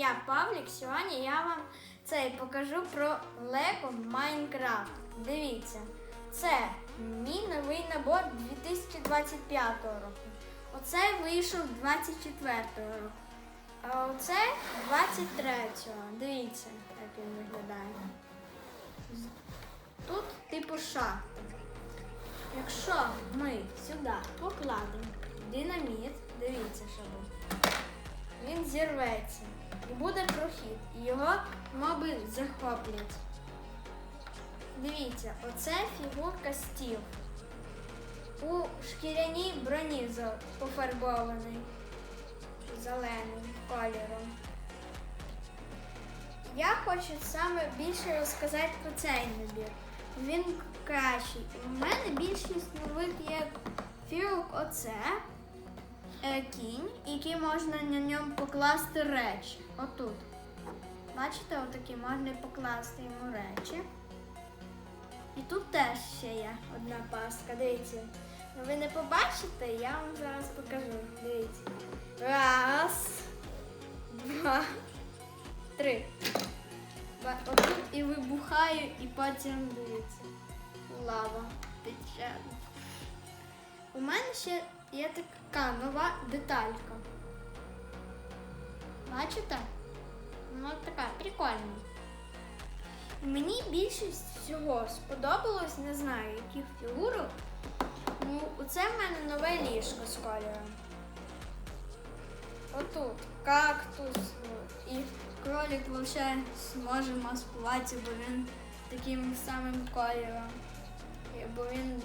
я, Павлік. Сьогодні я вам цей покажу про Lego Minecraft. Дивіться, це мій новий набор 2025 року. Оце вийшов 24-го року. А оце 23-го. Дивіться, як він виглядає. Тут типу шахта. Якщо ми сюди покладемо динаміт, дивіться, що буде він зірветься і буде прохід, його моби захоплять. Дивіться, оце фігурка стіл. У шкіряній броні пофарбований зеленим кольором. Я хочу саме більше розказати про цей набір. Він кращий. У мене більшість нових є фігурок оце е, кінь, який можна на ньому покласти речі. Отут. Бачите, отакі можна покласти йому речі. І тут теж ще є одна пастка. Дивіться. Ну ви не побачите, я вам зараз покажу. Дивіться. Раз, два, три. Отут і вибухаю, і потім дивіться. Лава тече. У мене ще є така нова деталька. Бачите? Ну така прикольна. Мені більшість всього сподобалось, не знаю, яких фігурок. Ну, оце в мене нове ліжко з кольором. Отут кактус. ну, І кролик лише зможе маскуватися, бо він таким самим кольором. Бо він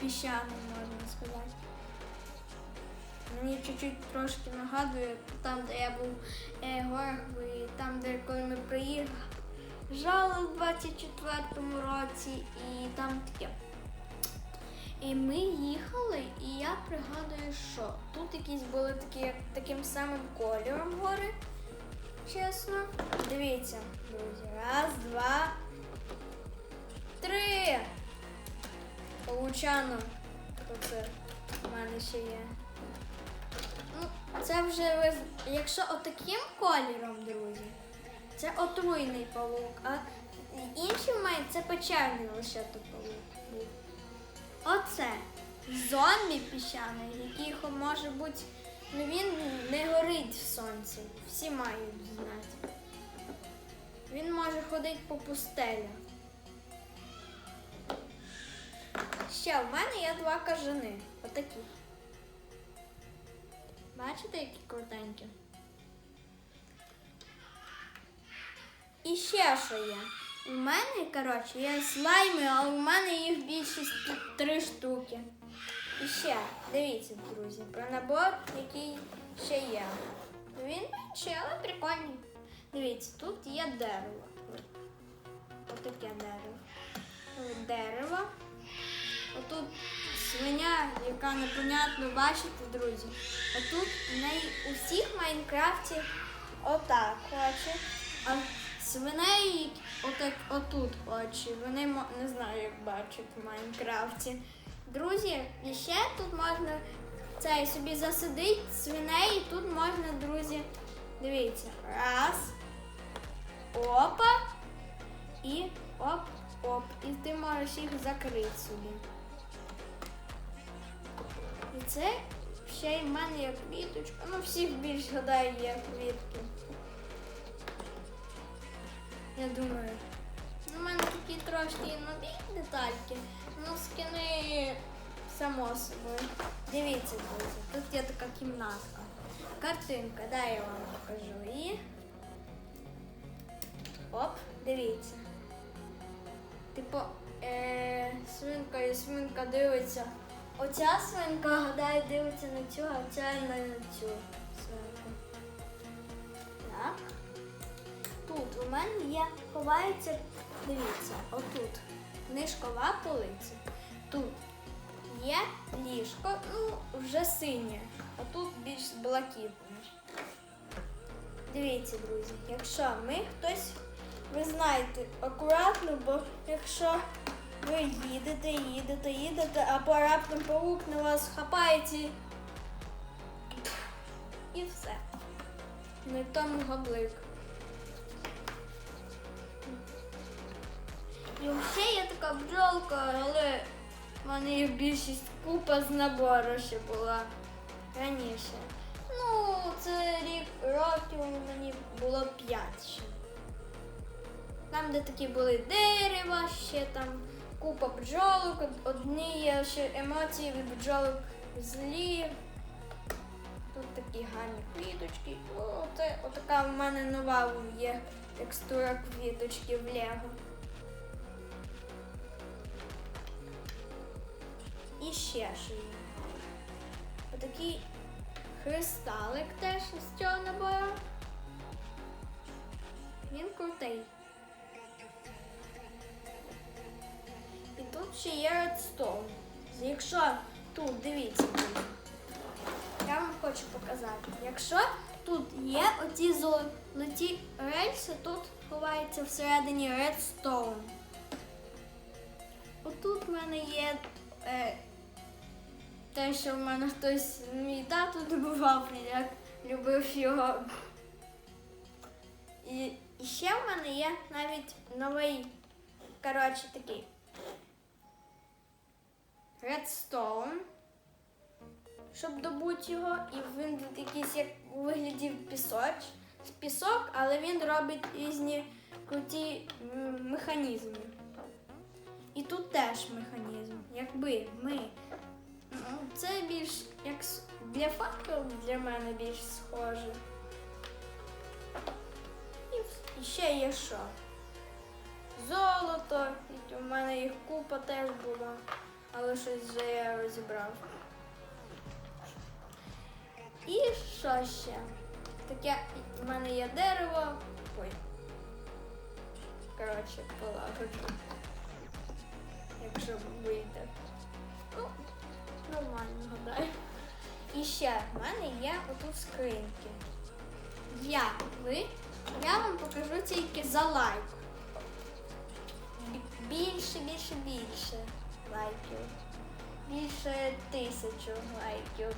піщаний, можна сказати. Мені чуть-чуть трошки нагадує там, де я був е, і там, де коли ми приїжджали у 24-му році, і там таке. І ми їхали, і я пригадую, що тут якісь були такі, таким самим кольором гори. Чесно. Дивіться, друзі. Раз, два, три. Получано. Оце в мене ще є. Ну, це вже ви. Якщо отаким кольором, друзі, це отруйний павук, а інші мають це печальний лише то павук. Оце зомбі піщаний, який може бути. Ну він не горить в сонці. Всі мають знати. Він може ходити по пустелях. Ще в мене є два кажани. Отакі. Бачите, які крутенькі? І ще що є. У мене, коротше, є слайми, але у мене їх більшість три штуки. І ще, дивіться, друзі, про набор, який ще є. Він менший, але прикольний. Дивіться, тут є дерево. Отаке дерево. Дерево. Отут свиня, яка непонятно бачите, друзі. Отут в неї у всіх Майнкрафті отак очі. А свиней отак отут очі. Вони не знаю, як бачать в Майнкрафті. Друзі, і ще тут можна цей собі засадити свиней, і тут можна, друзі, дивіться, раз. Опа. І оп-оп. І ти можеш їх закрити собі. І це ще й в мене є квіточка. Ну, всіх більш гадаю є квітки. Я думаю. Само собою. Дивіться, друзі, тут є така кімнатка. Картинка, дай я вам покажу. І. Оп, дивіться. Типу, е, свинка і свинка дивиться. Оця свинка, гадаю, дивиться на цю, а ця на цю свинку. Так. Тут у мене є, ховається, дивіться, отут книжкова полиця. Тут ліжко, ну, вже синє, а тут більш блакитне. Дивіться, друзі, якщо ми хтось ви знаєте, акуратно, бо якщо ви їдете, їдете, їдете, або раптом паук на вас хапається і все. Не тому габлик. І взагалі є така бджолка, але в мене їх більшість купа з набору ще була раніше. Ну, це рік років мені було 5 ще. Там, де такі були дерева, ще там купа бджолок, одні є ще емоції від бджолок злі. Тут такі гарні квіточки. О, це отака в мене нова є текстура квіточки в Лего. І ще є. Отакий кристалик теж з цього набору. Він крутий. І тут ще є редстоун. Якщо тут, дивіться, я вам хочу показати. Якщо тут є оці золоті рельси, тут ховається всередині редстоун. Отут в мене є е, те, що в мене хтось мій тато добував, як любив його. І, і ще в мене є навіть новий, коротше, такий Redstone, щоб добути його, і він якийсь як у вигляді пісоч, пісок, але він робить різні круті механізми. І тут теж механізм. Якби ми. Це більш як для факел для мене більш схоже. І, ще є що? Золото. У мене їх купа теж була, але щось вже я розібрав. І що ще? Таке в мене є дерево. Ой. Коротше, полагоджу. Якщо вийде. Ну, нормально гадаю. І ще в мене є отут скриньки. Я, ви, я вам покажу тільки за лайк. Більше, більше, більше лайків. Більше тисячу лайків.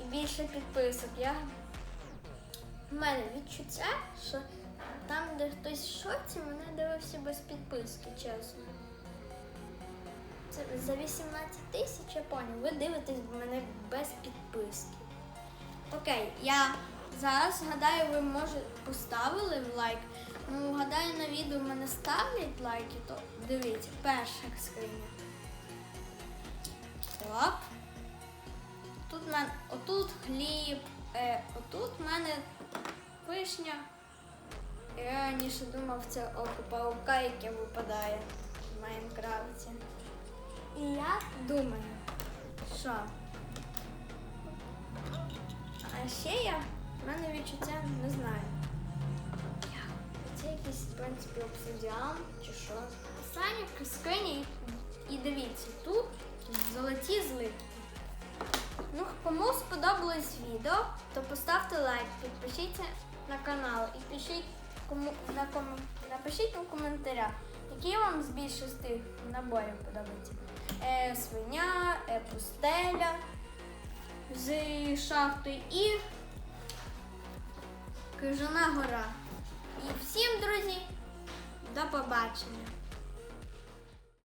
І більше підписок. Я... У мене відчуття, що там, де хтось в шоці, мене дивився без підписки, чесно. За 18 тисяч, я поняв, ви дивитесь мене без підписки. Окей, я зараз гадаю, ви може поставили лайк. Ну, гадаю, на відео мене ставлять лайки, то дивіться, перша скриня. Оп. Тут в мене, отут хліб, е, отут в мене вишня. Я раніше думав, це око паука, яке випадає в Майнкрафті. І я думаю, що. А ще я, в мене відчуття не знаю. Це якийсь, в принципі, обсидіан чи що. Остання скрині і дивіться, тут золоті злитки. Ну, кому сподобалось відео, то поставте лайк, підпишіться на канал і пишіть кому на ком, напишіть у коментарях, які вам з більше з тих наборів подобаються. Е, свиня, е, пустеля з шахтою і Крижана гора. І всім, друзі, до побачення!